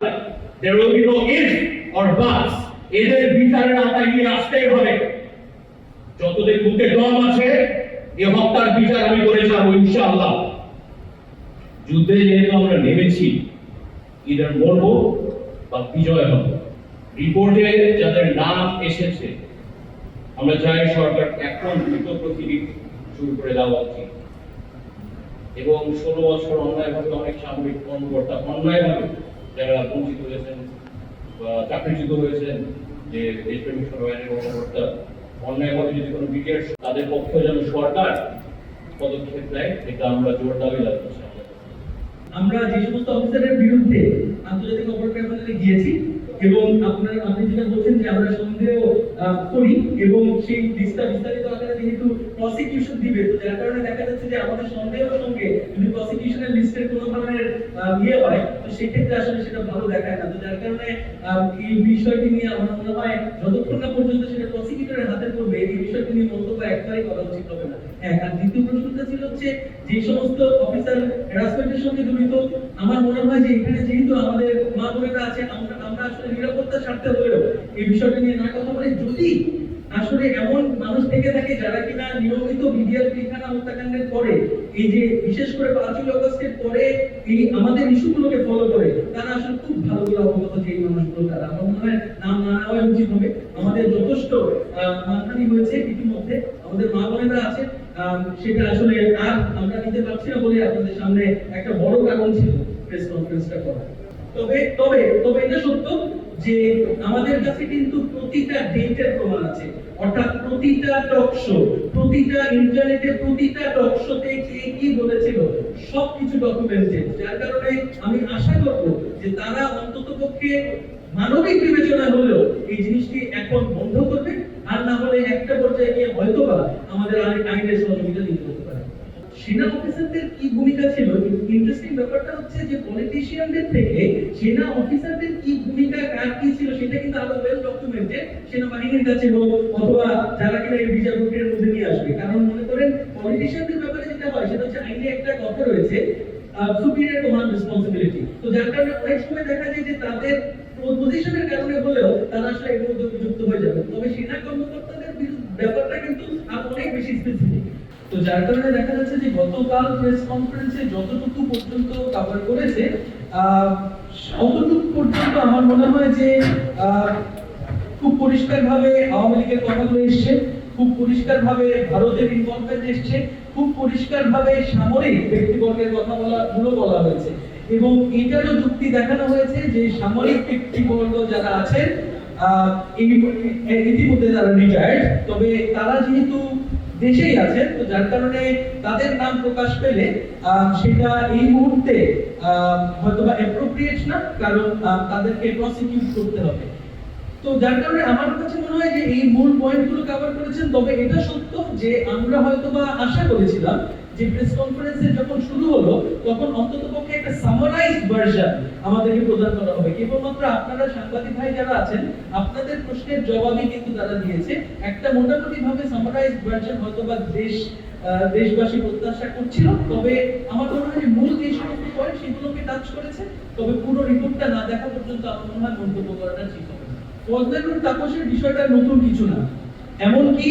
There will be no if or buts. এদের বিচারের আওতায় নিয়ে আসতেই হবে। যতদিন বুকে দম আছে, এ হত্যার বিচার আমি করে যাব ইনশাআল্লাহ। যুদ্ধে যেহেতু আমরা নেমেছি ইদার মরবো বা বিজয় হব। রিপোর্টে যাদের নাম এসেছে, আমরা চাই সরকার এখন দ্রুত প্রতিটি শুরু করে দেওয়া উচিত। এবং ষোলো বছর অন্যায়ভাবে অনেক সামরিক কর্মকর্তা অন্যায়ভাবে যারা বঞ্চিত হয়েছেন বা চাকরিচ্যুত হয়েছেন যে কর্মকর্তা অন্যায়ভাবে যদি কোনো তাদের পক্ষে যেন সরকার পদক্ষেপ নেয়, এটা আমরা জোর দাবি আমরা যে সমস্ত অফিসারের বিরুদ্ধে আন্তর্জাতিক অপরাধ ট্রাইব্যুনালে গিয়েছি এবং আপনার, আপনি যেটা বলছেন যে আমরা সন্দেহ করি এবং সেই লিস্টটা বিস্তারিত আকারে যেহেতু প্রসিকিউশন দিবে, তো যার কারণে দেখা যাচ্ছে যে আমাদের সন্দেহের সঙ্গে যদি প্রসিকিউশনের লিস্টের কোনো ধরনের ইয়ে হয়, তো সেক্ষেত্রে আসলে সেটা ভালো দেখায় না। তো যার কারণে এই বিষয়টি নিয়ে আমার মনে হয় যতক্ষণ না পর্যন্ত সেটা প্রসিকিউটরের হাতে পড়বে, এই বিষয়টি নিয়ে মন্তব্য একবারই করা উচিত হবে না। হ্যাঁ আর দ্বিতীয় প্রশ্নটা ছিল হচ্ছে, যে সমস্ত অফিসার হ্যারাসমেন্টের সঙ্গে জড়িত, আমার মনে হয় যে এখানে যেহেতু আমাদের মা বোনেরা আছে, আমরা আমরা আসলে নিরাপত্তার স্বার্থে হলেও এই বিষয়টা নিয়ে না কথা বলে যদি আসলে এমন মানুষ থেকে থাকে যারা কিনা নিয়মিত বিডিআর পিলখানা হত্যাকাণ্ডের পরে, এই যে বিশেষ করে পাঁচই আগস্টের পরে এই আমাদের ইস্যুগুলোকে ফলো করে, তারা আসলে খুব ভালো করে অবগত যে মানুষগুলো তারা। আমার মনে হয় নাম না নেওয়া উচিত হবে। আমাদের যথেষ্ট মানহানি হয়েছে ইতিমধ্যে। আমাদের মা বোনেরা আছে সেটা আসলে আর আমরা নিতে পারছি না বলে আপনাদের সামনে একটা বড় কারণ ছিল প্রেস কনফারেন্সটা করা তবে তবে তবে এটা সত্য যে আমাদের কাছে কিন্তু প্রতিটা ডেটের প্রমাণ আছে। অর্থাৎ প্রতিটা টক শো প্রতিটা ইন্টারনেটে প্রতিটা টক শোতে কে কি বলেছিল, সবকিছু ডকুমেন্টেড যার কারণে আমি আশা করব যে তারা অন্ততপক্ষে মানবিক বিবেচনা হলেও এই জিনিসটি এখন বন্ধ করবে, আর না হলে একটা পর্যায়ে গিয়ে হয়তোবা আমাদের আইন- আইনের সহযোগিতা নিতে হতে পারে সেনা অফিসারদের কি ভূমিকা ছিল? ইন্টারেস্টিং ব্যাপারটা হচ্ছে যে পলিটিশিয়ানদের থেকে সেনা অফিসারদের কি ভূমিকা, কার কি ছিল সেটা কিন্তু আরও ওয়েল ডকুমেন্টেড সেনাবাহিনীর কাছে হোক অথবা যারা কিনা এই বিচার প্রক্রিয়ার মধ্যে নিয়ে আসবে। কারণ মনে করেন পলিটিশিয়ানদের ব্যাপারে যেটা হয়, সেটা হচ্ছে আইনে একটা কথা রয়েছে সুপিরিয়র কমান্ড রেসপন্সিবিলিটি তো যার কারণে অনেক সময় দেখা যায় যে তাদের পজিশনের কারণে হলেও তারা আসলে এর মধ্যে যুক্ত হয়ে যাবে। তবে সেনা কর্মকর্তাদের ব্যাপারটা কিন্তু অনেক বেশি স্পেসিফিক তো যার কারণে দেখা যাচ্ছে যে গতকাল প্রেস কনফারেন্সে যতটুকু পর্যন্ত কভার করেছে অতটুকু পর্যন্ত আমার মনে হয় যে খুব পরিষ্কারভাবে আওয়ামী লীগের কথাগুলো এসছে, খুব পরিষ্কারভাবে ভারতের ইনভলভমেন্ট এসছে, খুব পরিষ্কারভাবে সামরিক ব্যক্তিবর্গের কথা বলা, গুলো বলা হয়েছে। এবং এটারও যুক্তি দেখানো হয়েছে যে সামরিক ব্যক্তিবর্গ যারা আছেন ইতিমধ্যে তারা রিটায়ার্ড তবে তারা যেহেতু দেশেই আছেন তো যার কারণে তাদের নাম প্রকাশ পেলে সেটা এই মুহূর্তে আহ, হয়তোবা অ্যাপ্রোপ্রিয়েট না কারণ তাদেরকে প্রসিকিউট করতে হবে। তো যার কারণে আমার কাছে মনে হয় যে এই মূল পয়েন্টগুলো কভার করেছেন তবে এটা সত্য যে আমরা হয়তোবা আশা করেছিলাম যে প্রেস কনফারেন্সে যখন শুরু হলো, তখন অন্ততপক্ষে একটা সামারাইজড ভার্সন আমাদেরকে প্রদান করা হবে। কেবলমাত্র আপনারা সাংবাদিক ভাই যারা আছেন, আপনাদের প্রশ্নের জবাবই কিন্তু তারা দিয়েছে। একটা মোটামুটি ভাবে সামারাইজড ভার্সন হয়তোবা দেশ দেশবাসী প্রত্যাশা করছিল, তবে আমার মনে হয় মূল যে সমস্ত পয়েন্ট সেগুলোকে টাচ করেছে, তবে পুরো রিপোর্টটা না দেখা পর্যন্ত আমার মনে হয় মন্তব্য করাটা ঠিক হবে পদ্মানুর তাপসের বিষয়টা নতুন কিছু না। এমনকি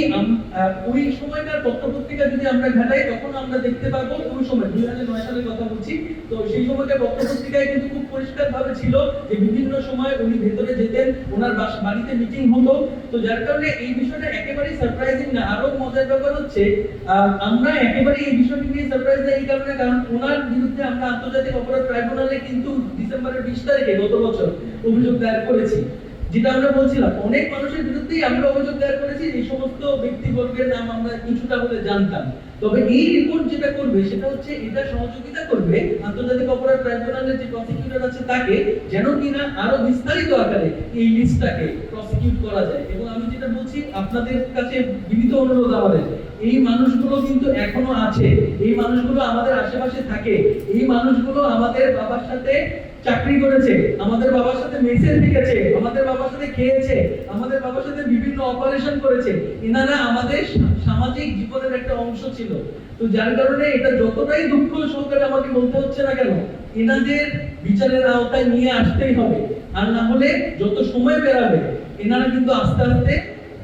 ওই সময়কার পত্রপত্রিকা যদি আমরা ঘাটাই, তখন আমরা দেখতে পাবো ওই সময়, দুই হাজার নয় সালের কথা বলছি, তো সেই সময়কার পত্রপত্রিকায় কিন্তু খুব পরিষ্কার ভাবে ছিল যে বিভিন্ন সময় উনি ভেতরে যেতেন, ওনার বাড়িতে মিটিং হতো। তো যার কারণে এই বিষয়টা একেবারেই সারপ্রাইজিং না আরও মজার ব্যাপার হচ্ছে আমরা একেবারেই এই বিষয়টি নিয়ে সারপ্রাইজ না এই কারণে, কারণ ওনার বিরুদ্ধে আমরা আন্তর্জাতিক অপরাধ ট্রাইব্যুনালে কিন্তু ডিসেম্বরের বিশ তারিখে গত বছর অভিযোগ দায়ের করেছি। যেটা আমরা বলছিলাম, অনেক মানুষের বিরুদ্ধেই আমরা অভিযোগ দায়ের করেছি, এই সমস্ত ব্যক্তিবর্গের নাম আমরা কিছুটা হলে জানতাম। তবে এই রিপোর্ট যেটা করবে, সেটা হচ্ছে এটা সহযোগিতা করবে আন্তর্জাতিক অপরাধ ট্রাইব্যুনালের যে প্রসিকিউটর আছে তাকে, যেন কিনা আরও বিস্তারিত আকারে এই লিস্টটাকে প্রসিকিউট করা যায়। এবং আমি যেটা বলছি, আপনাদের কাছে বিনীত অনুরোধ আমাদের, এই মানুষগুলো কিন্তু এখনও আছে, এই মানুষগুলো আমাদের আশেপাশে থাকে, এই মানুষগুলো আমাদের বাবার সাথে চাকরি করেছে, আমাদের বাবার সাথে আমাদের বাবার সাথে খেয়েছে, আমাদের বাবার সাথে বিভিন্ন অপারেশন করেছে, এনারা আমাদের সামাজিক জীবনের একটা অংশ ছিল। তো যার কারণে এটা যতটাই দুঃখ সহকারে আমাকে বলতে হচ্ছে না কেন, এনাদের বিচারের আওতায় নিয়ে আসতেই হবে। আর না হলে যত সময় বেরাবে এনারা কিন্তু আস্তে আস্তে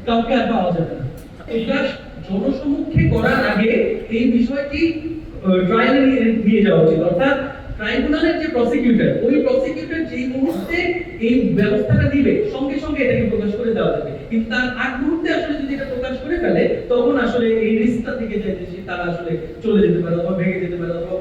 কাউকে আর পাওয়া যাবে না। প্রকাশ জনসমক্ষে করার আগে এই বিষয়টি নিয়ে যাওয়া উচিত। অর্থাৎ ট্রাইব্যুনালের যে প্রসিকিউটর ওই প্রসিকিউটর যেই মুহূর্তে এই ব্যবস্থাটা দিবে, সঙ্গে সঙ্গে এটাকে প্রকাশ করে দেওয়া যাবে। কিন্তু তার আগ মুহূর্তে আসলে যদি এটা প্রকাশ করে ফেলে, তখন আসলে এই রিস্কটা থেকে যে তারা আসলে চলে যেতে পারে অথবা ভেঙে যেতে পারে অথবা